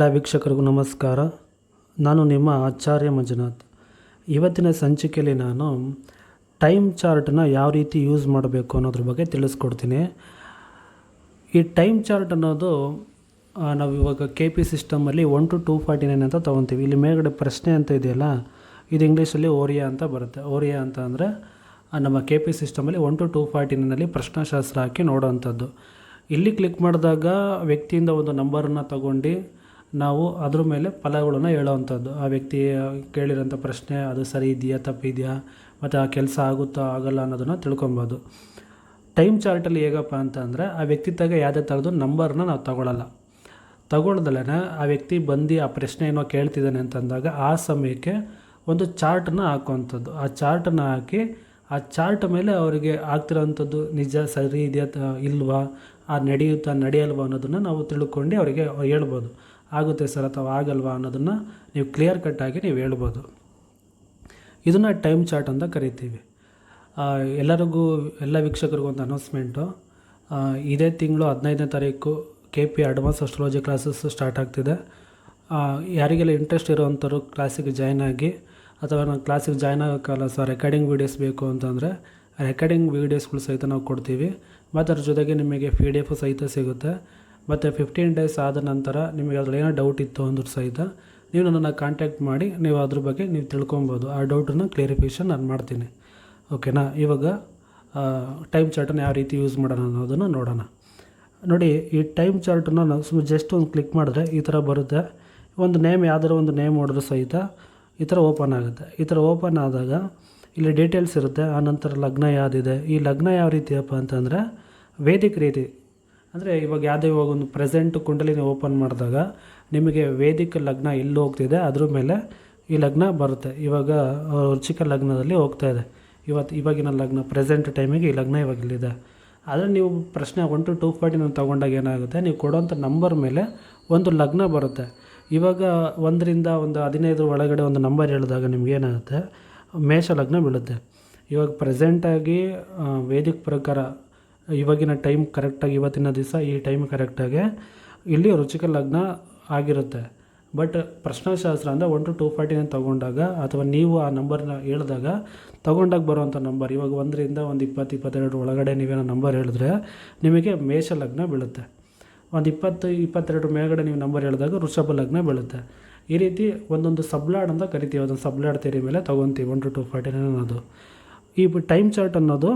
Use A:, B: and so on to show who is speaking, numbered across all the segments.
A: ಎಲ್ಲ ವೀಕ್ಷಕರಿಗೂ ನಮಸ್ಕಾರ. ನಾನು ನಿಮ್ಮ ಆಚಾರ್ಯ ಮಂಜುನಾಥ್. ಇವತ್ತಿನ ಸಂಚಿಕೆಯಲ್ಲಿ ನಾನು ಟೈಮ್ ಚಾರ್ಟನ್ನು ಯಾವ ರೀತಿ ಯೂಸ್ ಮಾಡಬೇಕು ಅನ್ನೋದ್ರ ಬಗ್ಗೆ ತಿಳಿಸ್ಕೊಡ್ತೀನಿ. ಈ ಟೈಮ್ ಚಾರ್ಟ್ ಅನ್ನೋದು ನಾವು ಇವಾಗ K P ಸಿಸ್ಟಮಲ್ಲಿ one to two forty nine ಅಂತ ತೊಗೊತೀವಿ. ಇಲ್ಲಿ ಮೇಲ್ಗಡೆ ಪ್ರಶ್ನೆ ಅಂತ ಇದೆಯಲ್ಲ, ಇದು ಇಂಗ್ಲೀಷಲ್ಲಿ ಓರಿಯಾ ಅಂತ ಬರುತ್ತೆ. ಓರಿಯಾ ಅಂತ ಅಂದರೆ ನಮ್ಮ ಕೆ ಪಿ ಸಿಸ್ಟಮಲ್ಲಿ ಒನ್ ಟು ಟೂ ಫಾರ್ಟಿ ನೈನಲ್ಲಿ ಪ್ರಶ್ನಾಶಾಸ್ತ್ರ ಹಾಕಿ ನೋಡೋವಂಥದ್ದು ಇಲ್ಲಿ ಕ್ಲಿಕ್ ಮಾಡಿದಾಗ ವ್ಯಕ್ತಿಯಿಂದ ಒಂದು ನಂಬರನ್ನು ತಗೊಂಡು ನಾವು ಅದ್ರ ಮೇಲೆ ಫಲಗಳನ್ನು ಹೇಳೋವಂಥದ್ದು. ಆ ವ್ಯಕ್ತಿ ಕೇಳಿರೋಂಥ ಪ್ರಶ್ನೆ, ಅದು ಸರಿ ಇದೆಯಾ, ತಪ್ಪಿದೆಯಾ, ಮತ್ತು ಆ ಕೆಲಸ ಆಗುತ್ತಾ, ಆಗಲ್ಲ ಅನ್ನೋದನ್ನು ತಿಳ್ಕೊಬೋದು. ಟೈಮ್ ಚಾರ್ಟಲ್ಲಿ ಹೇಗಪ್ಪ ಅಂತಂದರೆ, ಆ ವ್ಯಕ್ತಿ ತಗ ಯಾವುದೇ ಥರದ್ದು ನಂಬರ್ನ ನಾವು ತಗೊಳ್ಳಲ್ಲ ತಗೊಳ್ದಲೇ ಆ ವ್ಯಕ್ತಿ ಬಂದು ಆ ಪ್ರಶ್ನೆ ಏನೋ ಕೇಳ್ತಿದ್ದಾನೆ ಅಂತಂದಾಗ ಆ ಸಮಯಕ್ಕೆ ಒಂದು ಚಾರ್ಟನ್ನ ಹಾಕುವಂಥದ್ದು. ಆ ಚಾರ್ಟನ್ನ ಹಾಕಿ ಆ ಚಾರ್ಟ್ ಮೇಲೆ ಅವರಿಗೆ ಆಗ್ತಿರೋವಂಥದ್ದು ನಿಜ, ಸರಿ ಇದೆಯಾ ಇಲ್ವಾ, ಆ ನಡೆಯುತ್ತಾ, ನಡೆಯಲ್ವಾ ಅನ್ನೋದನ್ನು ನಾವು ತಿಳ್ಕೊಂಡು ಅವರಿಗೆ ಹೇಳ್ಬೋದು. ಆಗುತ್ತೆ ಸರ್ ಅಥವಾ ಆಗಲ್ವಾ ಅನ್ನೋದನ್ನು ನೀವು ಕ್ಲಿಯರ್ ಕಟ್ಟಾಗಿ ನೀವು ಹೇಳ್ಬೋದು. ಇದನ್ನು ಟೈಮ್ ಚಾರ್ಟ್ ಅಂತ ಕರಿತೀವಿ. ಎಲ್ಲರಿಗೂ, ಎಲ್ಲ ವೀಕ್ಷಕರಿಗೂ ಒಂದು ಅನೌನ್ಸ್ಮೆಂಟು ಇದೇ ತಿಂಗಳು ಹದಿನೈದನೇ ತಾರೀಕು K P advance astrology classes start ಆಗ್ತಿದೆ. ಯಾರಿಗೆಲ್ಲ ಇಂಟ್ರೆಸ್ಟ್ ಇರೋವಂಥವ್ರು ಕ್ಲಾಸಿಗೆ ಜಾಯ್ನ್ ಆಗಿ, ಅಥವಾ ನಾವು ಕ್ಲಾಸಿಗೆ ಜಾಯ್ನ್ ಆಗೋಕ್ಕಲ್ಲ ಸರ್ ರೆಕಾರ್ಡಿಂಗ್ ವೀಡಿಯೋಸ್ ಬೇಕು ಅಂತಂದರೆ ರೆಕಾರ್ಡಿಂಗ್ ವೀಡಿಯೋಸ್ಗಳು ಸಹಿತ ನಾವು ಕೊಡ್ತೀವಿ. ಮತ್ತು ಅದ್ರ ಜೊತೆಗೆ ನಿಮಗೆ ಪಿ ಡಿ ಎಫ್ ಸಹಿತ ಸಿಗುತ್ತೆ. ಮತ್ತು ಫಿಫ್ಟೀನ್ ಡೇಸ್ ಆದ ನಂತರ ನಿಮಗೆ ಅದ್ರಲ್ಲಿ ಏನೋ ಡೌಟ್ ಇತ್ತು ಅಂದ್ರೂ ಸಹಿತ ನೀವು ನನ್ನನ್ನು ಕಾಂಟ್ಯಾಕ್ಟ್ ಮಾಡಿ, ನೀವು ಅದ್ರ ಬಗ್ಗೆ ನೀವು ತಿಳ್ಕೊಬೋದು. ಆ ಡೌಟನ್ನು ಕ್ಲಿಯರಿಫಿಕೇಷನ್ ನಾನು ಮಾಡ್ತೀನಿ. ಓಕೆನಾ ಇವಾಗ ಟೈಮ್ ಚಾರ್ಟನ್ನು ಯಾವ ರೀತಿ ಯೂಸ್ ಮಾಡೋಣ ಅನ್ನೋದನ್ನು ನೋಡೋಣ. ನೋಡಿ, ಈ ಟೈಮ್ ಚಾರ್ಟನ್ನು ನಾವು ಸುಮ್ಮನೆ ಜಸ್ಟ್ ಒಂದು ಕ್ಲಿಕ್ ಮಾಡಿದ್ರೆ ಈ ಥರ ಬರುತ್ತೆ. ಒಂದು ನೇಮ್ ಯಾವ್ದಾರು ಒಂದು ನೇಮ್ ಹೊಡೆದ್ರೂ ಸಹಿತ ಈ ಥರ ಓಪನ್ ಆಗುತ್ತೆ. ಈ ಥರ ಓಪನ್ ಆದಾಗ ಇಲ್ಲಿ ಡೀಟೇಲ್ಸ್ ಇರುತ್ತೆ. ಆನಂತರ ಲಗ್ನ ಯಾವುದಿದೆ? ಈ ಲಗ್ನ ಯಾವ ರೀತಿಯಪ್ಪ ಅಂತಂದರೆ ವೇದಿಕ ರೀತಿ. ಅಂದರೆ ಇವಾಗ ಯಾವುದೇ ಇವಾಗ ಒಂದು ಪ್ರೆಸೆಂಟ್ ಕುಂಡಲಿನ ಓಪನ್ ಮಾಡಿದಾಗ ನಿಮಗೆ ವೇದಿಕ ಲಗ್ನ ಎಲ್ಲಿ ಹೋಗ್ತಿದೆ, ಅದ್ರ ಮೇಲೆ ಈ ಲಗ್ನ ಬರುತ್ತೆ. ಇವಾಗ ರುಚಿಕ ಲಗ್ನದಲ್ಲಿ ಹೋಗ್ತಾ ಇದೆ. ಇವತ್ತು ಇವಾಗಿನ ಲಗ್ನ ಪ್ರೆಸೆಂಟ್ ಟೈಮಿಗೆ ಈ ಲಗ್ನ ಇವಾಗ ಇಲ್ಲಿದೆ. ಆದರೆ ನೀವು ಪ್ರಶ್ನೆ ಒನ್ ಟು ಟೂ ನಾನು ತೊಗೊಂಡಾಗ ಏನಾಗುತ್ತೆ, ನೀವು ಕೊಡೋಂಥ ನಂಬರ್ ಮೇಲೆ ಒಂದು ಲಗ್ನ ಬರುತ್ತೆ. ಇವಾಗ ಒಂದರಿಂದ ಒಂದು ಹದಿನೈದರ ಒಳಗಡೆ ಒಂದು ನಂಬರ್ ಹೇಳಿದಾಗ ನಿಮ್ಗೆ ಏನಾಗುತ್ತೆ, ಮೇಷ ಲಗ್ನ ಬೀಳುತ್ತೆ. ಇವಾಗ ಪ್ರೆಸೆಂಟಾಗಿ ವೇದಿಕ ಪ್ರಕಾರ ಇವಾಗಿನ ಟೈಮ್ ಕರೆಕ್ಟಾಗಿ ಇವತ್ತಿನ ದಿವಸ ಈ ಟೈಮ್ ಕರೆಕ್ಟಾಗಿ ಇಲ್ಲಿ ರುಚಿಕ ಲಗ್ನ ಆಗಿರುತ್ತೆ. ಬಟ್ ಪ್ರಶ್ನಾಶಾಸ್ತ್ರ ಅಂದರೆ ಒನ್ ಟು ಟೂ ಫಾರ್ಟಿನ ತೊಗೊಂಡಾಗ ಅಥವಾ ನೀವು ಆ ನಂಬರ್ನ ಹೇಳಿದಾಗ ತೊಗೊಂಡಾಗ ಬರುವಂಥ ನಂಬರ್, ಇವಾಗ ಒಂದರಿಂದ ಒಂದು ಇಪ್ಪತ್ತು, ಇಪ್ಪತ್ತೆರಡು ಒಳಗಡೆ ನೀವೇನೋ ನಂಬರ್ ಹೇಳಿದ್ರೆ ನಿಮಗೆ ಮೇಷ ಲಗ್ನ ಬೀಳುತ್ತೆ. ಒಂದು ಇಪ್ಪತ್ತು, ಇಪ್ಪತ್ತೆರಡು ಮೇಲ್ಗಡೆ ನೀವು ನಂಬರ್ ಹೇಳಿದಾಗ ವೃಷಭ ಲಗ್ನ ಬೀಳುತ್ತೆ. ಈ ರೀತಿ ಒಂದೊಂದು ಸಬ್ಲಾಡ್ ಅಂತ ಕರಿತೀವಿ. ಅದೊಂದು ಸಬ್ಲಾಡ್ ತೆರಿ ಮೇಲೆ ತೊಗೊತೀವಿ. One to two forty nine ಅನ್ನೋದು. ಈ ಟೈಮ್ ಚಾರ್ಟ್ ಅನ್ನೋದು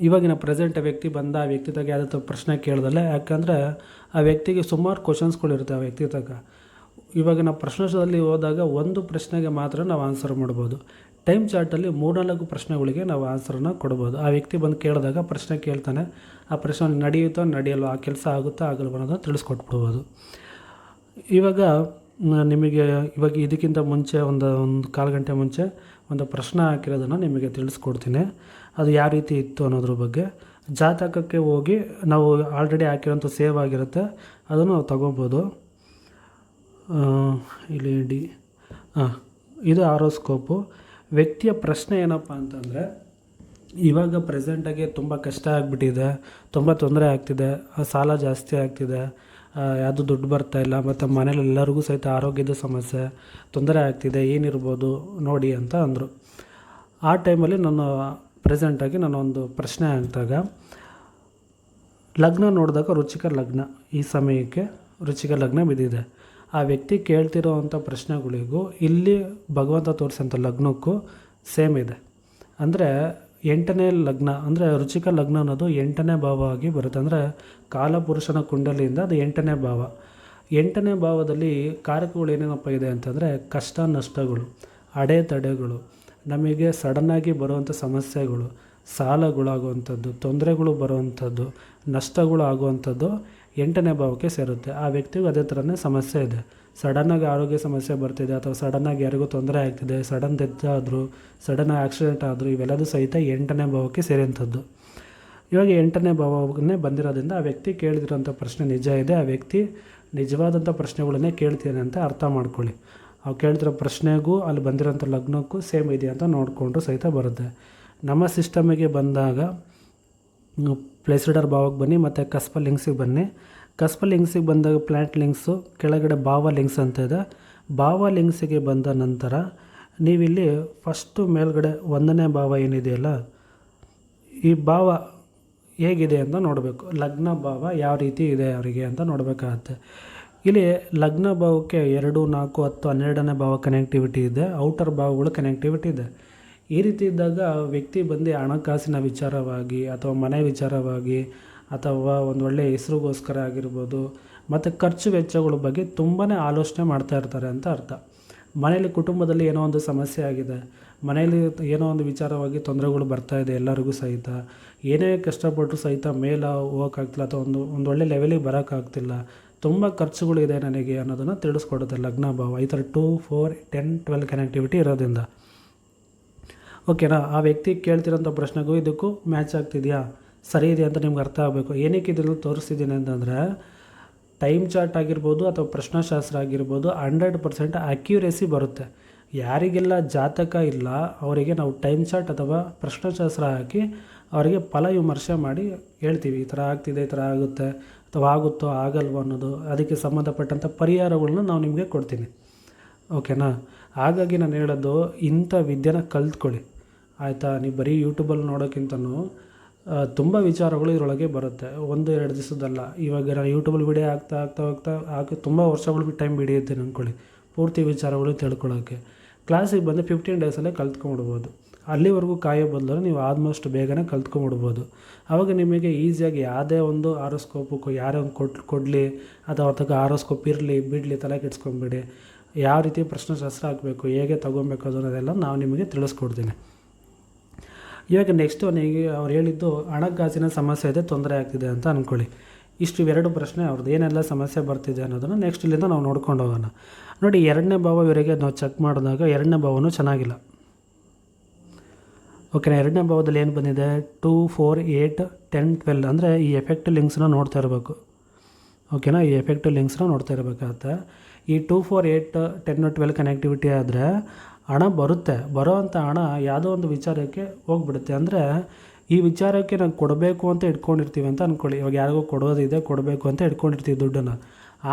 A: ಇವಾಗಿನ ಪ್ರೆಸೆಂಟ್ ವ್ಯಕ್ತಿ ಬಂದ ಆ ವ್ಯಕ್ತಿ ತಗ ಯಾವುದೇ ಪ್ರಶ್ನೆ ಕೇಳ್ದಲ್ಲ? ಯಾಕಂದರೆ ಆ ವ್ಯಕ್ತಿಗೆ ಸುಮಾರು ಕ್ವಶನ್ಸ್ಗಳಿರುತ್ತೆ ಆ ವ್ಯಕ್ತಿ ತಗ. ಇವಾಗ ನಾವು ಪ್ರಶ್ನೋತ್ಸವದಲ್ಲಿ ಹೋದಾಗ ಒಂದು ಪ್ರಶ್ನೆಗೆ ಮಾತ್ರ ನಾವು ಆನ್ಸರ್ ಮಾಡ್ಬೋದು. ಟೈಮ್ ಚಾರ್ಟಲ್ಲಿ ಮೂರ್ನಾಲ್ಕು ಪ್ರಶ್ನೆಗಳಿಗೆ ನಾವು ಆನ್ಸರನ್ನ ಕೊಡ್ಬೋದು. ಆ ವ್ಯಕ್ತಿ ಬಂದು ಕೇಳಿದಾಗ ಪ್ರಶ್ನೆ ಕೇಳ್ತಾನೆ. ಆ ಪ್ರಶ್ನೆ ನಡೆಯುತ್ತೋ ನಡೆಯಲ್ವೋ, ಆ ಕೆಲಸ ಆಗುತ್ತಾ, ಆಗಲ್ವೋ ಅನ್ನೋದನ್ನು ತಿಳಿಸ್ಕೊಟ್ಬಿಡ್ಬೋದು. ಇವಾಗ ನಿಮಗೆ ಇವಾಗ ಇದಕ್ಕಿಂತ ಮುಂಚೆ ಒಂದು ಒಂದು ಕಾಲು ಗಂಟೆ ಮುಂಚೆ ಒಂದು ಪ್ರಶ್ನೆ ಹಾಕಿರೋದನ್ನು ನಿಮಗೆ ತಿಳಿಸ್ಕೊಡ್ತೀನಿ. ಅದು ಯಾವ ರೀತಿ ಇತ್ತು ಅನ್ನೋದ್ರ ಬಗ್ಗೆ. ಜಾತಕಕ್ಕೆ ಹೋಗಿ ನಾವು ಆಲ್ರೆಡಿ ಹಾಕಿರೋಂಥ ಸೇವ್ ಆಗಿರುತ್ತೆ. ಅದನ್ನು ನಾವು ತಗೋಬೋದು. ಇಲ್ಲಿ ಡಿ ಹಾಂ ಇದು ಆರೋಸ್ಕೋಪು. ವ್ಯಕ್ತಿಯ ಪ್ರಶ್ನೆ ಏನಪ್ಪ ಅಂತಂದರೆ, ಇವಾಗ ಪ್ರೆಸೆಂಟಾಗಿ ತುಂಬ ಕಷ್ಟ ಆಗಿಬಿಟ್ಟಿದೆ, ತುಂಬ ತೊಂದರೆ ಆಗ್ತಿದೆ, ಸಾಲ ಜಾಸ್ತಿ ಆಗ್ತಿದೆ ಯಾವುದು ದುಡ್ಡು ಬರ್ತಾ ಇಲ್ಲ, ಮತ್ತು ಮನೇಲಿ ಎಲ್ಲರಿಗೂ ಸಹಿತ ಆರೋಗ್ಯದ ಸಮಸ್ಯೆ, ತೊಂದರೆ ಆಗ್ತಿದೆ, ಏನಿರ್ಬೋದು ನೋಡಿ ಅಂತ ಅಂದರು. ಆ ಟೈಮಲ್ಲಿ ನಾನು ಪ್ರೆಸೆಂಟಾಗಿ ನಾನು ಒಂದು ಪ್ರಶ್ನೆ ಹಾಕಿದಾಗ, ಲಗ್ನ ನೋಡಿದಾಗ ರುಚಿಕ ಲಗ್ನ, ಈ ಸಮಯಕ್ಕೆ ರುಚಿಕ ಲಗ್ನ ಬಿದ್ದಿದೆ. ಆ ವ್ಯಕ್ತಿ ಕೇಳ್ತಿರೋ ಅಂಥ ಪ್ರಶ್ನೆಗಳಿಗೂ ಇಲ್ಲಿ ಭಗವಂತ ತೋರಿಸೋಂಥ ಲಗ್ನಕ್ಕೂ ಸೇಮ್ ಇದೆ. ಅಂದರೆ ಎಂಟನೇ ಲಗ್ನ, ಅಂದರೆ ರುಚಿಕ ಲಗ್ನ ಅನ್ನೋದು ಎಂಟನೇ ಭಾವ ಆಗಿ ಬರುತ್ತೆ. ಅಂದರೆ ಕಾಲಪುರುಷನ ಕುಂಡಲಿಯಿಂದ ಅದು ಎಂಟನೇ ಭಾವ. ಎಂಟನೇ ಭಾವದಲ್ಲಿ ಕಾರಕಗಳು ಏನೇನಪ್ಪ ಇದೆ ಅಂತಂದರೆ ಕಷ್ಟ, ನಷ್ಟಗಳು ಅಡೆತಡೆಗಳು ನಮಗೆ ಸಡನ್ನಾಗಿ ಬರುವಂಥ ಸಮಸ್ಯೆಗಳು, ಸಾಲಗಳಾಗುವಂಥದ್ದು, ತೊಂದರೆಗಳು ಬರುವಂಥದ್ದು, ನಷ್ಟಗಳು ಆಗುವಂಥದ್ದು ಎಂಟನೇ ಭಾವಕ್ಕೆ ಸೇರುತ್ತೆ. ಆ ವ್ಯಕ್ತಿಗೂ ಅದೇ ಥರನೇ ಸಮಸ್ಯೆ ಇದೆ. ಸಡನ್ನಾಗಿ ಆರೋಗ್ಯ ಸಮಸ್ಯೆ ಬರ್ತಿದೆ ಅಥವಾ ಸಡನ್ನಾಗಿ ಯಾರಿಗೂ ತೊಂದರೆ ಆಗ್ತಿದೆ, ಸಡನ್ ಡೆತ್ ಆದರೂ, ಸಡನ್ ಆಕ್ಸಿಡೆಂಟ್ ಆದರೂ, ಇವೆಲ್ಲದೂ ಸಹಿತ ಎಂಟನೇ ಭಾವಕ್ಕೆ ಸೇರಿದಂಥದ್ದು. ಇವಾಗ ಎಂಟನೇ ಭಾವನೇ ಬಂದಿರೋದ್ರಿಂದ ಆ ವ್ಯಕ್ತಿ ಕೇಳಿದಿರೋಂಥ ಪ್ರಶ್ನೆ ನಿಜ ಇದೆ. ಆ ವ್ಯಕ್ತಿ ನಿಜವಾದಂಥ ಪ್ರಶ್ನೆಗಳನ್ನೇ ಕೇಳ್ತೀನಿ ಅಂತ ಅರ್ಥ ಮಾಡ್ಕೊಳ್ಳಿ. ಅವು ಕೇಳ್ತಿರೋ ಪ್ರಶ್ನೆಗೂ ಅಲ್ಲಿ ಬಂದಿರೋಂಥ ಲಗ್ನಕ್ಕೂ ಸೇಮ್ ಇದೆಯಾ ಅಂತ ನೋಡಿಕೊಂಡು ಸಹಿತ ಬರುತ್ತೆ. ನಮ್ಮ ಸಿಸ್ಟಮಿಗೆ ಬಂದಾಗ ಪ್ಲೇಸಿಡರ್ ಭಾವಕ್ಕೆ ಬನ್ನಿ, ಮತ್ತು ಕಸ್ಪ ಲಿಂಕ್ಸಿಗೆ ಬನ್ನಿ. ಕಸ್ಪ ಲಿಂಕ್ಸಿಗೆ ಬಂದಾಗ ಪ್ಲ್ಯಾಂಟ್ ಲಿಂಕ್ಸು ಕೆಳಗಡೆ ಭಾವ ಲಿಂಕ್ಸ್ ಅಂತ ಇದೆ. ಭಾವ ಲಿಂಕ್ಸಿಗೆ ಬಂದ ನಂತರ ನೀವಿಲ್ಲಿ ಫಸ್ಟು ಮೇಲ್ಗಡೆ ಒಂದನೇ ಭಾವ ಏನಿದೆಯಲ್ಲ, ಈ ಭಾವ ಹೇಗಿದೆ ಅಂತ ನೋಡಬೇಕು. ಲಗ್ನ ಭಾವ ಯಾವ ರೀತಿ ಇದೆ ಅವರಿಗೆ ಅಂತ ನೋಡಬೇಕಾಗತ್ತೆ. ಇಲ್ಲಿ ಲಗ್ನ ಭಾವಕ್ಕೆ ಎರಡು, ನಾಲ್ಕು, ಹತ್ತು, ಹನ್ನೆರಡನೇ ಭಾವ ಕನೆಕ್ಟಿವಿಟಿ ಇದೆ. ಔಟರ್ ಭಾವಗಳು ಕನೆಕ್ಟಿವಿಟಿ ಇದೆ. ಈ ರೀತಿ ಇದ್ದಾಗ ವ್ಯಕ್ತಿ ಬಂದು ಹಣಕಾಸಿನ ವಿಚಾರವಾಗಿ ಅಥವಾ ಮನೆ ವಿಚಾರವಾಗಿ ಅಥವಾ ಒಂದು ಒಳ್ಳೆಯ ಹೆಸರುಗೋಸ್ಕರ ಆಗಿರ್ಬೋದು, ಮತ್ತು ಖರ್ಚು ವೆಚ್ಚಗಳ ಬಗ್ಗೆ ತುಂಬಾ ಆಲೋಚನೆ ಮಾಡ್ತಾ ಇರ್ತಾರೆ ಅಂತ ಅರ್ಥ. ಮನೆಯಲ್ಲಿ ಕುಟುಂಬದಲ್ಲಿ ಏನೋ ಒಂದು ಸಮಸ್ಯೆ ಆಗಿದೆ, ಮನೆಯಲ್ಲಿ ಏನೋ ಒಂದು ವಿಚಾರವಾಗಿ ತೊಂದರೆಗಳು ಬರ್ತಾ ಇದೆ ಎಲ್ಲರಿಗೂ ಸಹಿತ, ಏನೇ ಕಷ್ಟಪಟ್ಟರು ಸಹಿತ ಮೇಲೆ ಹೋಗೋಕ್ಕಾಗ್ತಿಲ್ಲ ಅಥವಾ ಒಂದು ಒಂದು ಒಳ್ಳೆ ಲೆವೆಲಿಗೆ ಬರೋಕ್ಕಾಗ್ತಿಲ್ಲ, ತುಂಬ ಖರ್ಚುಗಳು ಇದೆ ನನಗೆ ಅನ್ನೋದನ್ನು ತಿಳಿಸ್ಕೊಡುತ್ತೆ ಲಗ್ನ ಭಾವ. ಈ ಥರ two four ten twelve connectivity ಇರೋದ್ರಿಂದ. ಓಕೆನಾ ಆ ವ್ಯಕ್ತಿ ಕೇಳ್ತಿರೋಂಥ ಪ್ರಶ್ನೆಗೂ ಇದಕ್ಕೂ ಮ್ಯಾಚ್ ಆಗ್ತಿದೆಯಾ? ಸರಿ ಇದೆ ಅಂತ ನಿಮ್ಗೆ ಅರ್ಥ ಆಗಬೇಕು. ಏನಕ್ಕೆ ಇದ್ರಲ್ಲಿ ತೋರಿಸ್ತಿದ್ದೀನಿ ಅಂತಂದರೆ ಟೈಮ್ ಚಾರ್ಟ್ ಆಗಿರ್ಬೋದು ಅಥವಾ ಪ್ರಶ್ನಾಶಾಸ್ತ್ರ ಆಗಿರ್ಬೋದು ಹಂಡ್ರೆಡ್ ಪರ್ಸೆಂಟ್ ಅಕ್ಯುರೇಸಿ ಬರುತ್ತೆ. ಯಾರಿಗೆಲ್ಲ ಜಾತಕ ಇಲ್ಲ, ಅವರಿಗೆ ನಾವು ಟೈಮ್ ಚಾರ್ಟ್ ಅಥವಾ ಪ್ರಶ್ನಾಶಾಸ್ತ್ರ ಹಾಕಿ ಅವರಿಗೆ ಫಲ ವಿಮರ್ಶೆ ಮಾಡಿ ಹೇಳ್ತೀವಿ. ಈ ಥರ ಆಗ್ತಿದೆ, ಈ ಥರ ಆಗುತ್ತೆ, ಅಥವಾ ಆಗುತ್ತೋ, ಆಗಲ್ವೋ ಅನ್ನೋದು, ಅದಕ್ಕೆ ಸಂಬಂಧಪಟ್ಟಂಥ ಪರಿಹಾರಗಳನ್ನ ನಾವು ನಿಮಗೆ ಕೊಡ್ತೀನಿ. ಓಕೆನಾ? ಹಾಗಾಗಿ ನಾನು ಹೇಳೋದು, ಇಂಥ ವಿದ್ಯೆನ ಕಲ್ತ್ಕೊಳ್ಳಿ. ಆಯಿತಾ? ನೀವು ಬರೀ ಯೂಟ್ಯೂಬಲ್ಲಿ ನೋಡೋಕ್ಕಿಂತನೂ ತುಂಬ ವಿಚಾರಗಳು ಇದರೊಳಗೆ ಬರುತ್ತೆ. ಒಂದು ಎರಡು ದಿವಸದಲ್ಲ. ಇವಾಗ ನಾನು ಯೂಟ್ಯೂಬಲ್ಲಿ ವಿಡಿಯೋ ಆಗ್ತಾ ಆಗ್ತಾ ಹೋಗ್ತಾ ಹಾಕಿ ತುಂಬ ವರ್ಷಗಳು ಟೈಮ್ ಹಿಡಿಯುತ್ತೇನೆ ಅಂದ್ಕೊಳ್ಳಿ ಪೂರ್ತಿ ವಿಚಾರಗಳು ತಿಳ್ಕೊಳ್ಳೋಕ್ಕೆ ಕ್ಲಾಸಿಗೆ ಬಂದು ಫಿಫ್ಟೀನ್ ಡೇಸಲ್ಲೇ ಕಲ್ತ್ಕೊಂಡ್ಬಿಡ್ಬೋದು. ಅಲ್ಲಿವರೆಗೂ ಕಾಯೋ ಬದಲು ನೀವು ಆಲ್ಮೋಸ್ಟ್ ಬೇಗನೆ ಕಲ್ತ್ಕೊಂಡ್ಬಿಡ್ಬೋದು. ಆವಾಗ ನಿಮಗೆ ಈಸಿಯಾಗಿ ಯಾವುದೇ ಒಂದು ಆರೋಸ್ಕೋಪು ಯಾರೇ ಒಂದು ಕೊಟ್ಟು ಕೊಡಲಿ ಅಥವಾ ತಗ ಆರೋಸ್ಕೋಪ್ ಇರಲಿ, ಬಿಡಲಿ, ತಲೆ ಕೆಡ್ಸ್ಕೊಂಬಿಡಿ ಯಾವ ರೀತಿ ಪ್ರಶ್ನೆಶಾಸ್ತ್ರ ಹಾಕಬೇಕು, ಹೇಗೆ ತೊಗೊಬೇಕು ಅನ್ನೋದೆಲ್ಲ ನಾವು ನಿಮಗೆ ತಿಳಿಸ್ಕೊಡ್ತೀನಿ. ಇವಾಗ ನೆಕ್ಸ್ಟು ನೀವು ಅವ್ರು ಹೇಳಿದ್ದು ಹಣಕಾಸಿನ ಸಮಸ್ಯೆ ಇದೆ, ತೊಂದರೆ ಆಗ್ತಿದೆ ಅಂತ ಅಂದ್ಕೊಳ್ಳಿ ಇಷ್ಟು ಎರಡು ಪ್ರಶ್ನೆ ಅವ್ರದ್ದು ಏನೆಲ್ಲ ಸಮಸ್ಯೆ ಬರ್ತಿದೆ ಅನ್ನೋದನ್ನು ನೆಕ್ಸ್ಟ್ ಇಲ್ಲಿಂದ ನಾವು ನೋಡ್ಕೊಂಡು ಹೋಗೋಣ. ನೋಡಿ, ಎರಡನೇ ಭಾವ ಇವರಿಗೆ ನಾವು ಚೆಕ್ ಮಾಡಿದಾಗ ಎರಡನೇ ಭಾವನೂ ಚೆನ್ನಾಗಿಲ್ಲ. ಓಕೆನಾ ಎರಡನೇ ಭಾವದಲ್ಲಿ ಏನು ಬಂದಿದೆ? Two four eight ten twelve ಅಂದರೆ ಈ ಎಫೆಕ್ಟ್ ಲಿಂಕ್ಸ್ನ ನೋಡ್ತಾ ಇರಬೇಕು. ಓಕೆನಾ ಈ ಎಫೆಕ್ಟ್ ಲಿಂಕ್ಸ್ನ ನೋಡ್ತಾ ಇರಬೇಕಾಗತ್ತೆ. ಈ two four eight ten twelve connectivity ಆದರೆ ಹಣ ಬರುತ್ತೆ, ಬರೋವಂಥ ಹಣ ಯಾವುದೋ ಒಂದು ವಿಚಾರಕ್ಕೆ ಹೋಗ್ಬಿಡುತ್ತೆ. ಅಂದರೆ ಈ ವಿಚಾರಕ್ಕೆ ನಾವು ಕೊಡಬೇಕು ಅಂತ ಇಟ್ಕೊಂಡಿರ್ತೀವಿ ಅಂತ ಅಂದ್ಕೊಳ್ಳಿ ಇವಾಗ ಯಾರಿಗೋ ಕೊಡೋದಿದೆ, ಕೊಡಬೇಕು ಅಂತ ಇಟ್ಕೊಂಡಿರ್ತೀವಿ ದುಡ್ಡನ್ನು.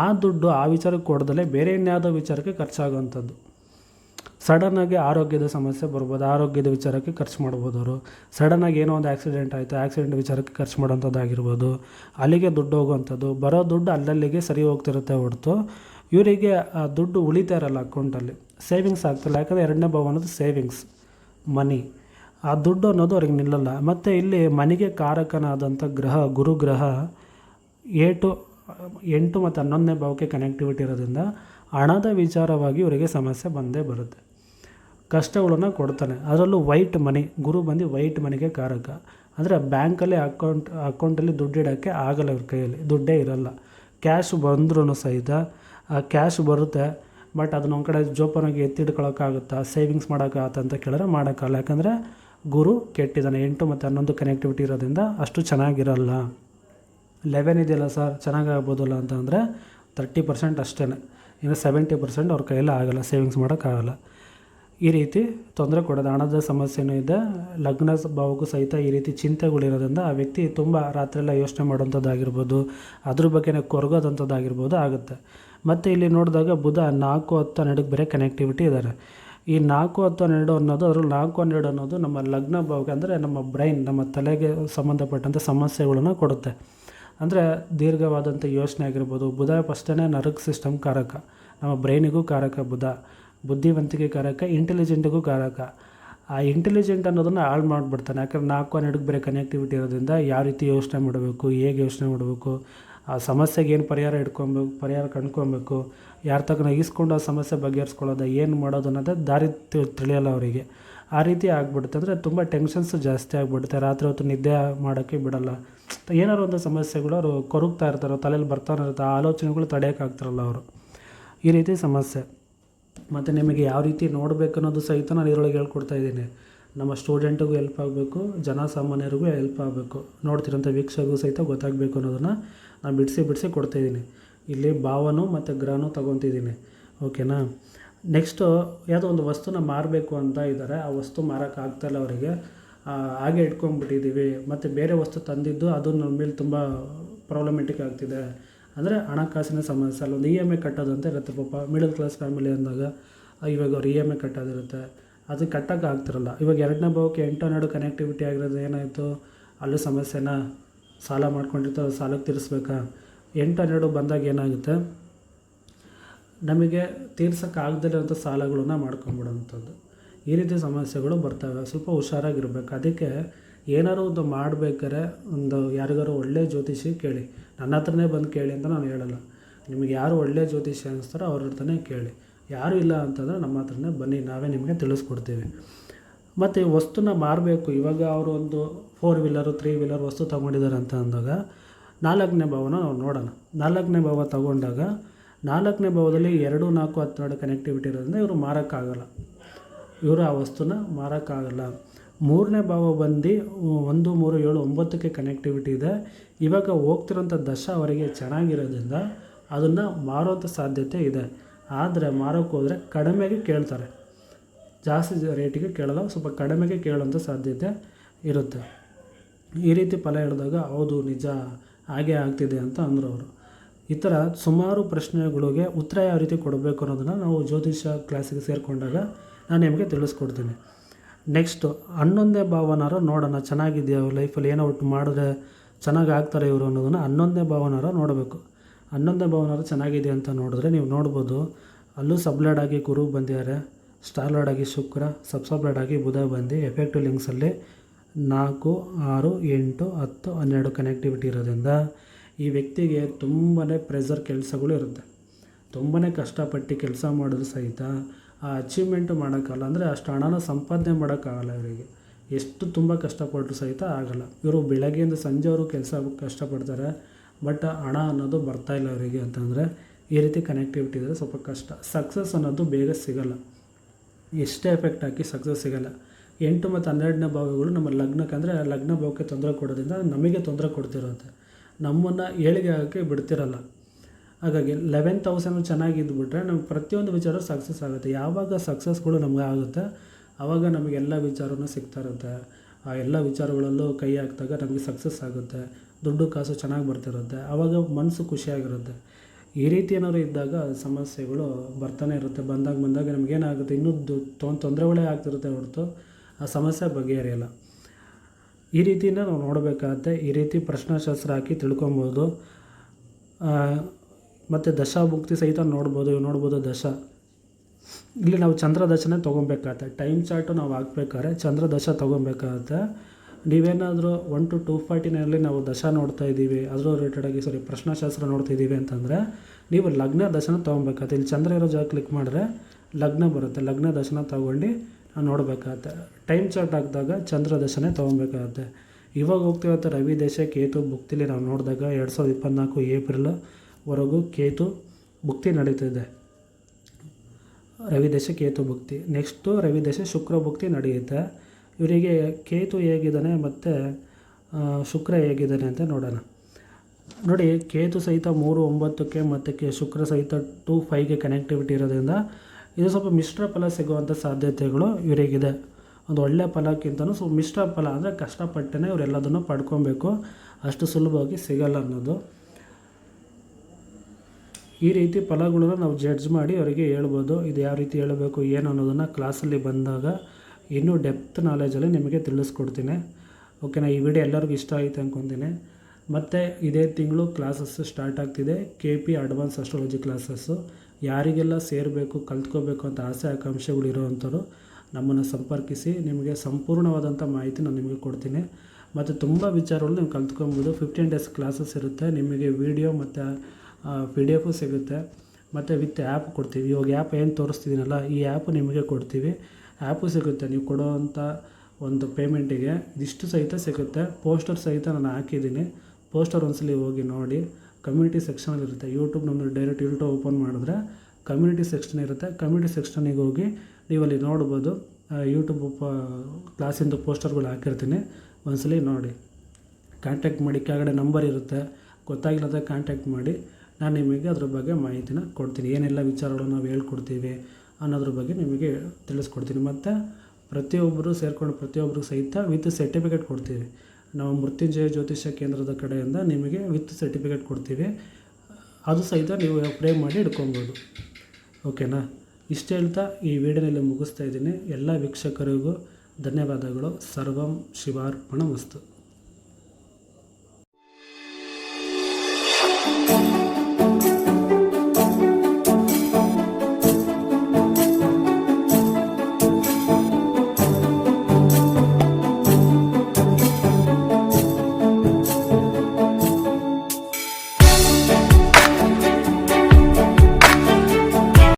A: ಆ ದುಡ್ಡು ಆ ವಿಚಾರಕ್ಕೆ ಕೊಡ್ದಲೇ ಬೇರೆ ಇನ್ಯಾವುದೋ ವಿಚಾರಕ್ಕೆ ಖರ್ಚಾಗೋವಂಥದ್ದು ಸಡನ್ನಾಗಿ ಆರೋಗ್ಯದ ಸಮಸ್ಯೆ ಬರ್ಬೋದು, ಆರೋಗ್ಯದ ವಿಚಾರಕ್ಕೆ ಖರ್ಚು ಮಾಡ್ಬೋದು ಅವರು. ಸಡನ್ನಾಗಿ ಏನೋ ಒಂದು ಆಕ್ಸಿಡೆಂಟ್ ಆಯಿತು ಆಕ್ಸಿಡೆಂಟ್ ವಿಚಾರಕ್ಕೆ ಖರ್ಚು ಮಾಡೋಂಥದ್ದಾಗಿರ್ಬೋದು. ಅಲ್ಲಿಗೆ ದುಡ್ಡು ಹೋಗುವಂಥದ್ದು. ಬರೋ ದುಡ್ಡು ಅಲ್ಲಲ್ಲಿಗೆ ಸರಿ ಹೋಗ್ತಿರುತ್ತೆ ಹೊರತು. ಇವರಿಗೆ ಆ ದುಡ್ಡು ಉಳಿತಾ ಇರಲ್ಲ ಅಕೌಂಟಲ್ಲಿ ಸೇವಿಂಗ್ಸ್ ಆಗ್ತಿಲ್ಲ. ಯಾಕಂದರೆ ಎರಡನೇ ಭಾವ ಅನ್ನೋದು ಸೇವಿಂಗ್ಸ್ ಮನಿ ಆ ದುಡ್ಡು ಅನ್ನೋದು ಅವ್ರಿಗೆ ನಿಲ್ಲಲ್ಲ. ಮತ್ತು ಇಲ್ಲಿ ಮನೆಗೆ ಕಾರಕನಾದಂಥ ಗ್ರಹ, ಗುರುಗ್ರಹ ಏಟು ಎಂಟು ಮತ್ತು ಹನ್ನೊಂದನೇ ಭಾವಕ್ಕೆ ಕನೆಕ್ಟಿವಿಟಿ ಇರೋದ್ರಿಂದ ಹಣದ ವಿಚಾರವಾಗಿ ಇವರಿಗೆ ಸಮಸ್ಯೆ ಬಂದೇ ಬರುತ್ತೆ. ಕಷ್ಟಗಳನ್ನು ಕೊಡ್ತಾನೆ. ಅದರಲ್ಲೂ ವೈಟ್ ಮನಿ ಗುರು ಬಂದು ವೈಟ್ ಮನಿಗೆ ಕಾರಕ. ಅಂದರೆ ಬ್ಯಾಂಕಲ್ಲಿ ಅಕೌಂಟ್ ಅಕೌಂಟಲ್ಲಿ ದುಡ್ಡು ಇಡೋಕ್ಕೆ ಆಗಲ್ಲ ಇವ್ರ ಕೈಯಲ್ಲಿ. ದುಡ್ಡೇ ಇರಲ್ಲ. ಕ್ಯಾಶ್ ಬಂದ್ರೂ ಸಹಿತ ಆ ಕ್ಯಾಶ್ ಬರುತ್ತೆ ಬಟ್ ಅದನ್ನ ಒಂದು ಕಡೆ ಜೋಪಾನಾಗಿ ಎತ್ತಿಡ್ಕೊಳಕ್ಕಾಗುತ್ತಾ ಸೇವಿಂಗ್ಸ್ ಮಾಡೋಕ್ಕಾಗತ್ತಾ ಅಂತ ಕೇಳಿದ್ರೆ ಮಾಡೋಕ್ಕಲ್ಲ ಯಾಕಂದರೆ ಗುರು ಕೆಟ್ಟಿದ್ದಾನೆ ಎಂಟು ಮತ್ತು ಹನ್ನೊಂದು ಕನೆಕ್ಟಿವಿಟಿ ಇರೋದ್ರಿಂದ ಅಷ್ಟು ಚೆನ್ನಾಗಿರಲ್ಲ. ಲೆವೆನ್ ಇದೆಯಲ್ಲ ಸರ್ ಚೆನ್ನಾಗಾಗ್ಬೋದಲ್ಲ ಅಂತಂದರೆ ತರ್ಟಿ ಪರ್ಸೆಂಟ್ ಅಷ್ಟೇ ಇನ್ನು ಸೆವೆಂಟಿ ಪರ್ಸೆಂಟ್ ಅವ್ರ ಕೈಯಲ್ಲಿ ಆಗೋಲ್ಲ ಸೇವಿಂಗ್ಸ್ ಮಾಡೋಕ್ಕಾಗಲ್ಲ. ಈ ರೀತಿ ತೊಂದರೆ ಕೊಡೋದು, ಹಣದ ಸಮಸ್ಯೆನೂ ಇದೆ, ಲಗ್ನ ಭಾವಕ್ಕೂ ಸಹಿತ ಈ ರೀತಿ ಚಿಂತೆಗಳಿರೋದ್ರಿಂದ ಆ ವ್ಯಕ್ತಿ ತುಂಬ ರಾತ್ರಿಯೆಲ್ಲ ಯೋಚನೆ ಮಾಡೋಂಥದ್ದಾಗಿರ್ಬೋದು ಅದ್ರ ಬಗ್ಗೆನೇ ಕೊರಗೋದಂಥದ್ದಾಗಿರ್ಬೋದು ಆಗುತ್ತೆ. ಮತ್ತು ಇಲ್ಲಿ ನೋಡಿದಾಗ ಬುಧ ನಾಲ್ಕು ಹತ್ತು ಹನ್ನೆರಡಕ್ಕೆ ಬೇರೆ ಕನೆಕ್ಟಿವಿಟಿ ಇದ್ದಾರೆ. ಈ ನಾಲ್ಕು ಹತ್ತು ಹನ್ನೆರಡು ಅನ್ನೋದು ಅದ್ರಲ್ಲಿ ನಾಲ್ಕು ಹನ್ನೆರಡು ಅನ್ನೋದು ನಮ್ಮ ಲಗ್ನ ಭಾವಕ್ಕೆ ಅಂದರೆ ನಮ್ಮ ಬ್ರೈನ್ ನಮ್ಮ ತಲೆಗೆ ಸಂಬಂಧಪಟ್ಟಂಥ ಸಮಸ್ಯೆಗಳನ್ನು ಕೊಡುತ್ತೆ. ಅಂದರೆ ದೀರ್ಘವಾದಂಥ ಯೋಚನೆ ಆಗಿರ್ಬೋದು, ಬುಧ ಫಸ್ಟೇ ನರಕ್ ಸಿಸ್ಟಮ್ ಕಾರಕ, ನಮ್ಮ ಬ್ರೈನಿಗೂ ಕಾರಕ ಬುಧ. ಬುದ್ಧಿವಂತಿಕೆ ಕಾರಕ ಇಂಟೆಲಿಜೆಂಟಿಗೂ ಕಾರಕ. ಆ ಇಂಟೆಲಿಜೆಂಟ್ ಅನ್ನೋದನ್ನು ಹಾಳು ಮಾಡಿಬಿಡ್ತಾನೆ. ಯಾಕಂದ್ರೆ ನಾಲ್ಕು ಹನ್ನೆರಡಕ್ಕೆ ಬೇರೆ ಕನೆಕ್ಟಿವಿಟಿ ಇರೋದ್ರಿಂದ ಯಾವ ರೀತಿ ಯೋಚನೆ ಮಾಡಬೇಕು, ಹೇಗೆ ಯೋಚನೆ ಮಾಡಬೇಕು, ಆ ಸಮಸ್ಯೆಗೆ ಏನು ಪರಿಹಾರ ಇಟ್ಕೊಬೇಕು ಪರಿಹಾರ ಕಂಡ್ಕೊಬೇಕು, ಯಾರ ತನಕ ಈಸ್ಕೊಂಡು ಆ ಸಮಸ್ಯೆ ಬಗೆಹರಿಸ್ಕೊಳ್ಳೋದು, ಏನು ಮಾಡೋದು ಅನ್ನೋದೇ ದಾರಿ ತಿಳಿಯಲ್ಲ ಅವರಿಗೆ. ಆ ರೀತಿ ಆಗ್ಬಿಡುತ್ತೆ ಅಂದರೆ ತುಂಬ ಟೆನ್ಷನ್ಸ್ ಜಾಸ್ತಿ ಆಗಿಬಿಡುತ್ತೆ. ರಾತ್ರಿ ಹೊತ್ತು ನಿದ್ದೆ ಮಾಡೋಕ್ಕೆ ಬಿಡಲ್ಲ. ಏನಾರು ಒಂದು ಸಮಸ್ಯೆಗಳು ಅವರು ಕೊರಗ್ತಾ ಇರ್ತಾರೋ ತಲೆಯಲ್ಲಿ ಬರ್ತಾನೆ ಇರುತ್ತೆ, ಆ ಆಲೋಚನೆಗಳು ತಡೆಯೋಕ್ಕಾಗ್ತಾರಲ್ಲ ಅವರು. ಈ ರೀತಿ ಸಮಸ್ಯೆ. ಮತ್ತು ನಿಮಗೆ ಯಾವ ರೀತಿ ನೋಡಬೇಕು ಅನ್ನೋದು ಸಹಿತ ನಾನು ಇದರೊಳಗೆ ಹೇಳ್ಕೊಡ್ತಾ ಇದ್ದೀನಿ. ನಮ್ಮ ಸ್ಟೂಡೆಂಟಿಗೂ ಹೆಲ್ಪ್ ಆಗಬೇಕು ಜನಸಾಮಾನ್ಯರಿಗೂ ಹೆಲ್ಪ್ ಆಗಬೇಕು. ನೋಡ್ತಿರೋಂಥ ವೀಕ್ಷಕರಿಗೂ ಸಹಿತ ಗೊತ್ತಾಗಬೇಕು ಅನ್ನೋದನ್ನು ನಾನು ಬಿಡಿಸಿ ಬಿಡಿಸಿ ಕೊಡ್ತಾಯಿದ್ದೀನಿ ಇಲ್ಲಿ ಭಾವನೂ ಮತ್ತು ಗ್ರಹನೂ ತೊಗೊತಿದ್ದೀನಿ. ಓಕೆನಾ? ನೆಕ್ಸ್ಟು ಯಾವುದೋ ಒಂದು ವಸ್ತುನ ಮಾರಬೇಕು ಅಂತ ಇದ್ದಾರೆ. ಆ ವಸ್ತು ಮಾರೋಕ್ಕಾಗ್ತಾಯಿಲ್ಲ ಅವರಿಗೆ. ಹಾಗೆ ಇಟ್ಕೊಂಡ್ಬಿಟ್ಟಿದ್ದೀವಿ. ಮತ್ತು ಬೇರೆ ವಸ್ತು ತಂದಿದ್ದು ಅದು ನಮ್ಮ ಮೇಲೆ ತುಂಬ ಪ್ರಾಬ್ಲಮೆಟಿಕ್ ಆಗ್ತಿದೆ. ಅಂದರೆ ಹಣಕಾಸಿನ ಸಮಸ್ಯೆ ಅಲ್ಲೊಂದು ಇ ಎಂ ಐ ಕಟ್ಟೋದು ಅಂತ ಇರುತ್ತೆ. ಪಾಪ ಮಿಡಲ್ ಕ್ಲಾಸ್ ಫ್ಯಾಮಿಲಿ ಅಂದಾಗ ಇವಾಗ ಅವ್ರು ಇ ಎಂ ಐ ಕಟ್ಟೋದಿರುತ್ತೆ. ಅದು ಕಟ್ಟೋಕೆ ಆಗ್ತಿರಲ್ಲ. ಇವಾಗ ಎರಡನೇ ಭಾವಕ್ಕೆ ಎಂಟು ಹನ್ನೆರಡು ಕನೆಕ್ಟಿವಿಟಿ ಆಗಿರೋದು ಏನಾಯಿತು? ಅಲ್ಲೂ ಸಮಸ್ಯೆನ ಸಾಲ ಮಾಡ್ಕೊಂಡಿರ್ತಾರೆ, ಸಾಲಕ್ಕೆ ತೀರಿಸ್ಬೇಕಾ? ಎಂಟು ಹನ್ನೆರಡು ಬಂದಾಗ ಏನಾಗುತ್ತೆ? ನಮಗೆ ತೀರ್ಸೋಕ್ಕಾಗ್ದಿರೋಂಥ ಸಾಲಗಳನ್ನ ಮಾಡ್ಕೊಂಬಿಡೋಂಥದ್ದು. ಈ ರೀತಿ ಸಮಸ್ಯೆಗಳು ಬರ್ತವೆ. ಸ್ವಲ್ಪ ಹುಷಾರಾಗಿರ್ಬೇಕು. ಅದಕ್ಕೆ ಏನಾದ್ರು ಒಂದು ಮಾಡಬೇಕಾರೆ ಒಂದು ಯಾರಿಗಾರು ಒಳ್ಳೆಯ ಜ್ಯೋತಿಷಿ ಕೇಳಿ. ನನ್ನ ಹತ್ರನೇ ಬಂದು ಕೇಳಿ ಅಂತ ನಾನು ಹೇಳಲ್ಲ. ನಿಮಗೆ ಯಾರು ಒಳ್ಳೆಯ ಜ್ಯೋತಿಷ್ಯ ಅನ್ನಿಸ್ತಾರೋ ಅವ್ರ ಹತ್ರನೇ ಕೇಳಿ. ಯಾರು ಇಲ್ಲ ಅಂತಂದರೆ ನಮ್ಮ ಹತ್ರನೇ ಬನ್ನಿ, ನಾವೇ ನಿಮಗೆ ತಿಳಿಸ್ಕೊಡ್ತೀವಿ. ಮತ್ತು ವಸ್ತುನ ಮಾರಬೇಕು. ಇವಾಗ ಅವರು ಒಂದು ಫೋರ್ ವೀಲರು ತ್ರೀ ವೀಲರ್ ವಸ್ತು ತೊಗೊಂಡಿದ್ದಾರೆ ಅಂತ ಅಂದಾಗ ನಾಲ್ಕನೇ ಭಾವನ ನಾವು ನೋಡೋಣ. ನಾಲ್ಕನೇ ಭಾವ ತಗೊಂಡಾಗ ನಾಲ್ಕನೇ ಭಾವದಲ್ಲಿ ಎರಡು, ನಾಲ್ಕು ಹತ್ತೆರಡು ಕನೆಕ್ಟಿವಿಟಿ ಇರೋದ್ರಿಂದ ಇವರು ಮಾರೋಕ್ಕಾಗಲ್ಲ. ಇವರು ಆ ವಸ್ತುನ ಮಾರೋಕ್ಕಾಗಲ್ಲ. ಮೂರನೇ ಭಾವ ಬಂದು ಒಂದು, ಮೂರು, ಏಳು, ಒಂಬತ್ತಕ್ಕೆ ಕನೆಕ್ಟಿವಿಟಿ ಇದೆ. ಇವಾಗ ಹೋಗ್ತಿರೋಂಥ ದಶ ಅವರಿಗೆ ಚೆನ್ನಾಗಿರೋದ್ರಿಂದ ಅದನ್ನು ಮಾರೋಂಥ ಸಾಧ್ಯತೆ ಇದೆ. ಆದರೆ ಮಾರೋಕ್ಕೆ ಹೋದರೆ ಕಡಿಮೆಗೆ ಕೇಳ್ತಾರೆ. ಜಾಸ್ತಿ ರೇಟಿಗೆ ಕೇಳಲ್ಲ, ಸ್ವಲ್ಪ ಕಡಿಮೆಗೆ ಕೇಳೋಂಥ ಸಾಧ್ಯತೆ ಇರುತ್ತೆ. ಈ ರೀತಿ ಫಲ ಹೇಳಿದಾಗ, ಹೌದು, ನಿಜ, ಹಾಗೆ ಆಗ್ತಿದೆ ಅಂತ ಅಂದರು ಅವರು ಈ ಥರ ಸುಮಾರು ಪ್ರಶ್ನೆಗಳಿಗೆ ಉತ್ತರ ಯಾವ ರೀತಿ ಕೊಡಬೇಕು ಅನ್ನೋದನ್ನು ನಾವು ಜ್ಯೋತಿಷ ಕ್ಲಾಸಿಗೆ ಸೇರಿಕೊಂಡಾಗ ನಾನು ನಿಮಗೆ ತಿಳಿಸ್ಕೊಡ್ತೀನಿ. ನೆಕ್ಸ್ಟು ಹನ್ನೊಂದೇ ಭಾವನಾರ ನೋಡೋಣ, ಚೆನ್ನಾಗಿದೆಯಾ ಅವ್ರ ಲೈಫಲ್ಲಿ ಏನೋ ಒಟ್ಟು ಮಾಡಿದ್ರೆ ಚೆನ್ನಾಗಿ ಆಗ್ತಾರೆ ಇವರು ಅನ್ನೋದನ್ನು ಹನ್ನೊಂದೇ ಭಾವನಾರ ನೋಡಬೇಕು. ಹನ್ನೊಂದೇ ಭಾವನಾರ ಚೆನ್ನಾಗಿದೆ ಅಂತ ನೋಡಿದ್ರೆ ನೀವು ನೋಡ್ಬೋದು. ಅಲ್ಲೂ ಸಬ್ಲೈಡ್ ಆಗಿ ಗುರು ಬಂದಿದ್ದಾರೆ. ಸ್ಟಾರ್ಲೈಡ್ ಆಗಿ ಶುಕ್ರ ಸಬ್ಸಬ್ಲೈಡ್ ಆಗಿ ಬುಧ ಬಂದು ಎಫೆಕ್ಟಿವ್ ಲಿಂಕ್ಸಲ್ಲಿ ನಾಲ್ಕು, ಆರು, ಎಂಟು, ಹತ್ತು, ಹನ್ನೆರಡು ಕನೆಕ್ಟಿವಿಟಿ ಇರೋದ್ರಿಂದ ಈ ವ್ಯಕ್ತಿಗೆ ತುಂಬಾ ಪ್ರೆಸರ್ ಕೆಲಸಗಳು ಇರುತ್ತೆ. ತುಂಬಾ ಕಷ್ಟಪಟ್ಟು ಕೆಲಸ ಮಾಡಿದ್ರು ಸಹಿತ ಆ ಅಚೀವ್ಮೆಂಟು ಮಾಡೋಕ್ಕಾಗಲ್ಲ. ಅಂದರೆ ಅಷ್ಟು ಹಣನ ಸಂಪಾದನೆ ಮಾಡೋಕ್ಕಾಗಲ್ಲ ಇವರಿಗೆ. ಎಷ್ಟು ತುಂಬ ಕಷ್ಟಪಟ್ಟರು ಸಹಿತ ಆಗಲ್ಲ. ಇವರು ಬೆಳಗ್ಗೆಯಿಂದ ಸಂಜೆವರು ಕೆಲಸ ಕಷ್ಟಪಡ್ತಾರೆ. ಬಟ್ ಹಣ ಅನ್ನೋದು ಬರ್ತಾ ಇಲ್ಲ ಅವರಿಗೆ ಅಂತಂದರೆ ಈ ರೀತಿ ಕನೆಕ್ಟಿವಿಟಿ ಇದ್ದರೆ ಸ್ವಲ್ಪ ಕಷ್ಟ. ಸಕ್ಸಸ್ ಅನ್ನೋದು ಬೇಗ ಸಿಗಲ್ಲ. ಎಷ್ಟೇ ಎಫೆಕ್ಟ್ ಹಾಕಿ ಸಕ್ಸಸ್ ಸಿಗಲ್ಲ. ಎಂಟು ಮತ್ತು ಹನ್ನೆರಡನೇ ಭಾವಗಳು ನಮ್ಮ ಲಗ್ನಕ್ಕೆ ಅಂದರೆ ಲಗ್ನ ಭಾವಕ್ಕೆ ತೊಂದರೆ ಕೊಡೋದ್ರಿಂದ ನಮಗೆ ತೊಂದರೆ ಕೊಡ್ತಿರುತ್ತೆ. ನಮ್ಮನ್ನು ಏಳಿಗೆ ಆಗೋಕ್ಕೆ ಬಿಡ್ತಿರಲ್ಲ. ಹಾಗಾಗಿ ಲೆವೆನ್ ತೌಸಂಡ್ ಚೆನ್ನಾಗಿದ್ದುಬಿಟ್ರೆ ನಮ್ಗೆ ಪ್ರತಿಯೊಂದು ವಿಚಾರ ಸಕ್ಸಸ್ ಆಗುತ್ತೆ. ಯಾವಾಗ ಸಕ್ಸಸ್ಗಳು ನಮಗೆ ಆಗುತ್ತೆ. ಆವಾಗ ನಮಗೆ ಎಲ್ಲ ವಿಚಾರನೂ ಸಿಗ್ತಾ ಇರುತ್ತೆ. ಆ ಎಲ್ಲ ವಿಚಾರಗಳಲ್ಲೂ ಕೈ ಹಾಕಿದಾಗ ನಮಗೆ ಸಕ್ಸಸ್ ಆಗುತ್ತೆ. ದುಡ್ಡು ಕಾಸು ಚೆನ್ನಾಗಿ ಬರ್ತಿರುತ್ತೆ. ಆವಾಗ ಮನಸ್ಸು ಖುಷಿಯಾಗಿರುತ್ತೆ. ಈ ರೀತಿ ಏನಾದ್ರು ಇದ್ದಾಗ ಸಮಸ್ಯೆಗಳು ಬರ್ತಾನೆ ಇರುತ್ತೆ. ಬಂದಾಗ ಬಂದಾಗ ನಮಗೇನಾಗುತ್ತೆ ಇನ್ನೂ ತೊಂದರೆಗಳೇ ಆಗ್ತಿರುತ್ತೆ ಹೊರತು ಆ ಸಮಸ್ಯೆ ಬಗೆಹರಿಯಲ್ಲ. ಈ ರೀತಿಯಿಂದ ನಾವು ನೋಡಬೇಕಾಗತ್ತೆ. ಈ ರೀತಿ ಪ್ರಶ್ನಾಶಾಸ್ತ್ರ ಹಾಕಿ ತಿಳ್ಕೊಬೋದು. ಮತ್ತು ದಶಾಭುಕ್ತಿ ಸಹಿತ ನೋಡ್ಬೋದು ನೋಡ್ಬೋದು ದಶ. ಇಲ್ಲಿ ನಾವು ಚಂದ್ರ ದಶನೇ ತೊಗೊಬೇಕಾಗತ್ತೆ. ಟೈಮ್ ಚಾರ್ಟು ನಾವು ಹಾಕ್ಬೇಕಾದ್ರೆ ಚಂದ್ರ ದಶ ತೊಗೊಬೇಕಾಗತ್ತೆ. ನೀವೇನಾದರೂ ಒನ್ ಟು ಟೂ ಫಾರ್ಟಿನಲ್ಲಿ ನಾವು ದಶ ನೋಡ್ತಾ ಇದ್ದೀವಿ ಅದರ ರಿಲೇಟೆಡಾಗಿ ಸರಿ ಪ್ರಶ್ನಾಶಾಸ್ತ್ರ ನೋಡ್ತಾ ಇದ್ದೀವಿ ಅಂತಂದರೆ ನೀವು ಲಗ್ನ ದಶನ ತೊಗೊಬೇಕಾಗತ್ತೆ. ಇಲ್ಲಿ ಚಂದ್ರ ಇರೋ ಜಾಗ ಕ್ಲಿಕ್ ಮಾಡಿದ್ರೆ ಲಗ್ನ ಬರುತ್ತೆ. ಲಗ್ನ ದಶನ ತೊಗೊಂಡು ನಾವು ನೋಡಬೇಕಾಗತ್ತೆ. ಟೈಮ್ ಚಾರ್ಟ್ ಹಾಕಿದಾಗ ಚಂದ್ರ ದಶನೇ ತೊಗೊಬೇಕಾಗತ್ತೆ. ಇವಾಗ ಹೋಗ್ತಿವತ್ತು ರವಿ ದೇಶ ಕೇತು ಭುಕ್ತಿಲಿ ನಾವು ನೋಡಿದಾಗ ಎರಡು ಸಾವಿರದ ಇಪ್ಪತ್ತ್ನಾಲ್ಕು ಏಪ್ರಿಲ್ವರೆಗೂ ಕೇತು ಭುಕ್ತಿ ನಡೀತಿದೆ. ರವಿದಶ ಕೇತು ಭುಕ್ತಿ. ನೆಕ್ಸ್ಟು ರವಿ ದೇಶ ಶುಕ್ರ ಭುಕ್ತಿ ನಡೆಯುತ್ತೆ. ಇವರಿಗೆ ಕೇತು ಹೇಗಿದ್ದಾನೆ ಮತ್ತು ಶುಕ್ರ ಹೇಗಿದ್ದಾನೆ ಅಂತ ನೋಡೋಣ. ನೋಡಿ, ಕೇತು ಸಹಿತ ಮೂರು, ಒಂಬತ್ತಕ್ಕೆ ಮತ್ತು ಕೆ, ಶುಕ್ರ ಸಹಿತ ಟೂ, ಫೈವ್ಗೆ ಕನೆಕ್ಟಿವಿಟಿ ಇರೋದ್ರಿಂದ ಇದು ಸ್ವಲ್ಪ ಮಿಶ್ರ ಫಲ ಸಿಗುವಂಥ ಸಾಧ್ಯತೆಗಳು ಇವರಿಗಿದೆ. ಒಂದು ಒಳ್ಳೆಯ ಫಲಕ್ಕಿಂತನೂ ಸ್ವಲ್ಪ ಮಿಶ್ರ ಫಲ ಅಂದರೆ ಕಷ್ಟಪಟ್ಟೇ ಇವರೆಲ್ಲದನ್ನು ಪಡ್ಕೊಬೇಕು. ಅಷ್ಟು ಸುಲಭವಾಗಿ ಸಿಗಲ್ಲ ಅನ್ನೋದು. ಈ ರೀತಿ ಫಲಗಳನ್ನು ನಾವು ಜಡ್ಜ್ ಮಾಡಿ ಅವರಿಗೆ ಹೇಳ್ಬೋದು, ಇದು ಯಾವ ರೀತಿ ಹೇಳಬೇಕು, ಏನು ಅನ್ನೋದನ್ನು ಕ್ಲಾಸಲ್ಲಿ ಬಂದಾಗ ಇನ್ನೂ ಡೆಪ್ತ್ ನಾಲೆಜಲ್ಲಿ ನಿಮಗೆ ತಿಳಿಸ್ಕೊಡ್ತೀನಿ. ಓಕೆನಾ ಈ ವಿಡಿಯೋ ಎಲ್ಲರಿಗೂ ಇಷ್ಟ ಆಯಿತು ಅಂದ್ಕೊತೀನಿ ಮತ್ತು ಇದೇ ತಿಂಗಳು ಕ್ಲಾಸಸ್ ಸ್ಟಾರ್ಟ್ ಆಗ್ತಿದೆ. K P advance astrology classes ಯಾರಿಗೆಲ್ಲ ಸೇರಬೇಕು, ಕಲ್ತ್ಕೋಬೇಕು ಅಂತ ಆಸೆ, ಆಕಾಂಕ್ಷೆಗಳು ನಮ್ಮನ್ನು ಸಂಪರ್ಕಿಸಿ, ನಿಮಗೆ ಸಂಪೂರ್ಣವಾದಂಥ ಮಾಹಿತಿ ನಾನು ನಿಮಗೆ ಕೊಡ್ತೀನಿ. ಮತ್ತು ತುಂಬ ವಿಚಾರಗಳು ನೀವು ಕಲ್ತ್ಕೊಬೋದು. ಫಿಫ್ಟೀನ್ ಡೇಸ್ ಕ್ಲಾಸಸ್ ಇರುತ್ತೆ. ನಿಮಗೆ ವಿಡಿಯೋ ಮತ್ತು ಪಿ ಡಿ ಎಫು ಸಿಗುತ್ತೆ. ಮತ್ತು ವಿತ್ ಆ್ಯಪ್ ಕೊಡ್ತೀವಿ. ಇವಾಗ ಆ್ಯಪ್ ಏನು ತೋರಿಸ್ತಿದ್ದೀನಲ್ಲ, ಈ ಆ್ಯಪ್ ನಿಮಗೆ ಕೊಡ್ತೀವಿ. ಆ್ಯಪು ಸಿಗುತ್ತೆ. ನೀವು ಕೊಡೋವಂಥ ಒಂದು ಪೇಮೆಂಟಿಗೆ ಇದಿಷ್ಟು ಸಹಿತ ಸಿಗುತ್ತೆ. ಪೋಸ್ಟರ್ ಸಹಿತ ನಾನು ಹಾಕಿದ್ದೀನಿ. ಪೋಸ್ಟರ್ ಒಂದ್ಸಲಿ ಹೋಗಿ ನೋಡಿ. ಕಮ್ಯುನಿಟಿ ಸೆಕ್ಷನಲ್ಲಿ ಇರುತ್ತೆ. ಯೂಟ್ಯೂಬ್ ನಮ್ಮದು ಡೈರೆಕ್ಟ್ ಯೂಟ್ಯೂಬ್ ಓಪನ್ ಮಾಡಿದ್ರೆ ಕಮ್ಯುನಿಟಿ ಸೆಕ್ಷನ್ ಇರುತ್ತೆ. ಕಮ್ಯುನಿಟಿ ಸೆಕ್ಷನಿಗೆ ಹೋಗಿ ನೀವು ಅಲ್ಲಿ ನೋಡ್ಬೋದು. ಯೂಟ್ಯೂಬ್ ಪ ಕ್ಲಾಸಿಂದು ಪೋಸ್ಟರ್ಗಳು ಹಾಕಿರ್ತೀನಿ. ಒಂದ್ಸಲಿ ನೋಡಿ. ಕಾಂಟ್ಯಾಕ್ಟ್ ಮಾಡಿ. ಕೆಳಗಡೆ ನಂಬರ್ ಇರುತ್ತೆ. ಗೊತ್ತಾಗಿಲ್ಲದ ಕಾಂಟ್ಯಾಕ್ಟ್ ಮಾಡಿ. ನಾನು ನಿಮಗೆ ಅದ್ರ ಬಗ್ಗೆ ಮಾಹಿತಿನ ಕೊಡ್ತೀನಿ. ಏನೆಲ್ಲ ವಿಚಾರಗಳು ನಾವು ಹೇಳ್ಕೊಡ್ತೀವಿ ಅನ್ನೋದ್ರ ಬಗ್ಗೆ ನಿಮಗೆ ತಿಳಿಸ್ಕೊಡ್ತೀನಿ. ಮತ್ತು ಪ್ರತಿಯೊಬ್ಬರು ಸೇರಿಕೊಂಡು ಪ್ರತಿಯೊಬ್ಬರು ಸಹಿತ ವಿತ್ ಸರ್ಟಿಫಿಕೇಟ್ ಕೊಡ್ತೀವಿ. ನಾವು ಮೃತ್ಯುಂಜಯ ಜ್ಯೋತಿಷ್ಯ ಕೇಂದ್ರದ ಕಡೆಯಿಂದ ನಿಮಗೆ ವಿತ್ ಸರ್ಟಿಫಿಕೇಟ್ ಕೊಡ್ತೀವಿ. ಅದು ಸಹಿತ ನೀವು ಫ್ರೇಮ್ ಮಾಡಿ ಇಟ್ಕೊಬೋದು ಓಕೆನಾ? ಇಷ್ಟು ಹೇಳ್ತಾ ಈ ವಿಡಿಯೋನಲ್ಲಿ ಮುಗಿಸ್ತಾ ಇದ್ದೀನಿ. ಎಲ್ಲ ವೀಕ್ಷಕರಿಗೂ ಧನ್ಯವಾದಗಳು. ಸರ್ವಂ ಶಿವಾರ್ಪಣ ವಸ್ತು